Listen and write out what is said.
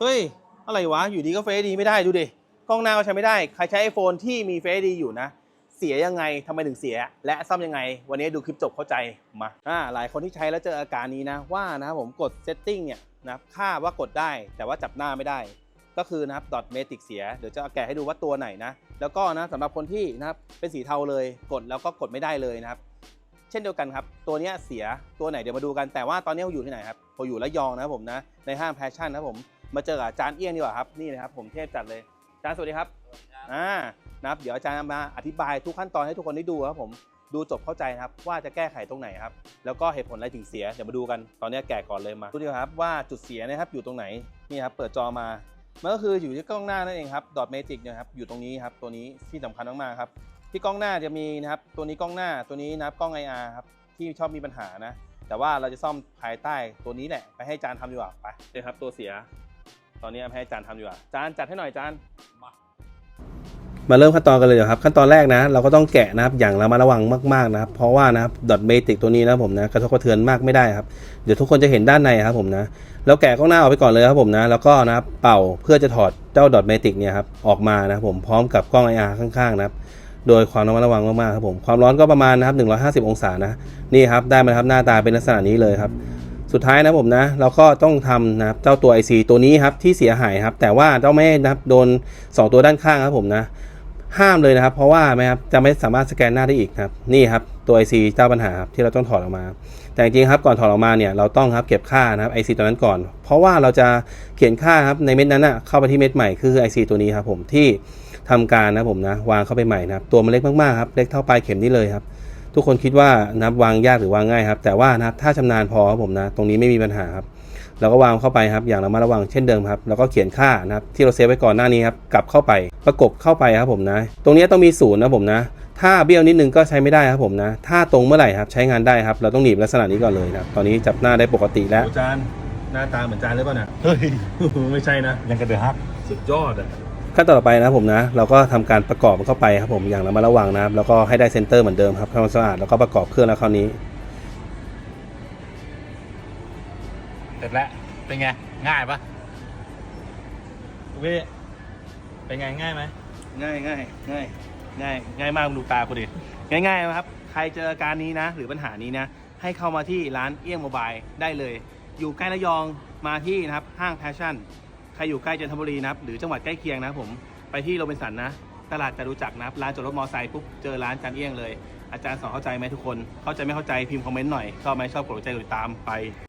เฮ้ย อะไรวะ อยู่ดีก็เฟซดีไม่ได้ดูดิ กล้องหน้าก็ใช้ไม่ได้ ใครใช้ iPhone ที่มีเฟซดีอยู่นะ เสียยังไงทำไมถึงเสีย และซ่อมยังไง วันนี้ดูคลิปจบเข้าใจมาอ่าหลายคนที่ใช้แล้วเจออาการนี้นะ ว่านะครับผมกดเซตติ้งเนี่ยนะค่าว่ากดได้ แต่ว่าจับหน้าไม่ได้ ก็คือนะครับดอทเมติกเสีย เดี๋ยวจะแกะให้ดูว่าตัวไหนนะ แล้วก็นะสำหรับคนที่นะครับเป็นสีเทาเลย กดแล้วก็กดไม่ได้เลยนะครับเช่นเดียวกันครับ ตัวนี้เสียตัวไหนเดี๋ยวมาดูกันแต่ว่าตอนนี้เราอยู่ที่ไหนครับเราอยู่ระยองนะครับผมนะในห้างแพชชั่นนะครับผม มาเจอกับอาจารย์เอี้ยงดีกว่าครับนี่นะครับผมเทพจัดเลยอาจารย์สวัสดีครับอ่านะครับเดี๋ยวอาจารย์มาอธิบายทุกขั้นตอนให้ทุกคนได้ดูครับผมดูจบเข้าใจนะครับว่าจะแก้ไขตรงไหนครับแล้วก็เหตุผลอะไรถึงเสียเดี๋ยวมาดูกันตอนนี้แกะก่อนเลยมาดูดีกว่าครับว่าจุดเสียนะครับอยู่ตรงไหนนี่ครับเปิดจอมามันก็คืออยู่ที่กล้องหน้านั่นเองครับดอทเมจิกนะครับอยู่ตรงนี้ครับตัวนี้ที่สำคัญมากๆครับที่กล้องหน้าจะมีนะครับตัวนี้กล้องหน้าตัวนี้นะครับกล้อง IR ครับที่ชอบมีปัญหานะแต่ว่าเราจะซ่อมภายใต้ตัวนี้แหละไปให้อาจารย์ทำดีกว่าไปเลยครับตัวเสีย ตอนนี้เอาให้อาจารย์ทำดีกว่าอาจารย์จัดให้หน่อยอาจารย์มาเริ่มขั้นตอนกันเลยครับ ขั้นตอนแรกนะ เราก็ต้องแกะนะครับอย่างระมัดระวังมากๆนะครับ เพราะว่านะครับดอทเมติกตัวนี้นะผมนะกระทบกระเทือนมากไม่ได้ครับเดี๋ยวทุกคนจะเห็นด้านในครับผมนะแล้วแกะกล้องหน้าออกไปก่อนเลยครับผมนะ แล้วก็นะครับเป่าเพื่อจะถอดเจ้าดอทเมติกเนี่ยครับออกมานะครับผมพร้อมกับกล้อง IR ข้างๆนะครับโดยความระมัดระวังมากๆครับผมความร้อนก็ประมาณนะครับ150 องศานะนี่ครับได้มาครับหน้าตาเป็นลักษณะนี้เลยครับ สุดท้ายนะผมนะ เราก็ต้องทำนะครับเจ้าตัว IC ตัวนี้ครับที่เสียหายครับ แต่ว่าต้องไม่นะครับโดน 2 ตัวด้านข้างครับผมนะ ห้ามเลยนะครับ เพราะว่าไหมครับจะไม่สามารถสแกนหน้าได้อีกครับนี่ครับตัว IC เจ้าปัญหาครับที่เราต้องถอดออกมา แต่จริงครับก่อนถอดออกมาเนี่ยเราต้องครับเก็บค่านะครับ IC ตัวนั้นก่อน เพราะว่าเราจะเขียนค่าครับในเม็ดนั้นนะเข้าไปที่เม็ดใหม่คือ IC ตัวนี้ครับผมที่ทำการนะผมนะวางเข้าไปใหม่นะครับตัวมันเล็กมากๆครับเล็กเท่าปลายเข็มนี่เลยครับ ทุกคนคิดว่านะครับวางยากหรือวางง่ายครับ แต่ว่านะครับถ้าชำนาญพอครับผมนะ ตรงนี้ไม่มีปัญหาครับเราก็วางเข้าไปครับ อย่างระมัดระวังเช่นเดิมครับ แล้วก็เขียนค่านะครับที่เราเซฟไว้ก่อนหน้านี้ครับ กลับเข้าไป ประกบเข้าไปครับผมนะ ตรงนี้ต้องมีศูนย์นะผมนะ ถ้าเบี้ยวนิดนึงก็ใช้ไม่ได้ครับผมนะ ถ้าตรงเมื่อไหร่ครับใช้งานได้ครับ เราต้องหนีบลักษณะนี้ก่อนเลยนะครับ ตอนนี้จับหน้าได้ปกติแล้ว จาน หน้าตาเหมือนจานหรือเปล่านะเฮ้ย ไม่ใช่นะ ยังกระเดือฮัก สุดยอดอะ ขั้นตอนต่อไปนะครับผมนะ เราก็ทำการประกอบมันเข้าไปครับผมอย่างระมัดระวังนะครับแล้วก็ให้ได้เซนเตอร์เหมือนเดิมครับทำความสะอาดแล้วก็ประกอบเครื่องแล้วคราวนี้เสร็จแล้วเป็นไงง่ายปะเว้เป็นไงง่ายไหมง่ายง่ายง่ายง่ายง่ายมากดูตากูดิง่ายง่ายนะครับ ใครเจออาการนี้นะ หรือปัญหานี้นะ ให้เข้ามาที่ร้านเอี้ยงโมบายได้เลย อยู่ใกล้ระยองมาที่นะครับห้างแพชชั่น ใครอยู่ใกล้จันทบุรีนะครับหรือจังหวัดใกล้เคียงนะผมไปที่โรบินสันนะ ตลาดจะรู้จักนะครับร้านจอดรถมอเตอร์ไซค์ปุ๊บเจอร้านจันเอี้ยงเลย อาจารย์สอนเข้าใจไหมทุกคน เข้าใจไม่เข้าใจพิมพ์คอมเมนต์หน่อยชอบไหมชอบกดหัวใจกดติดตามไป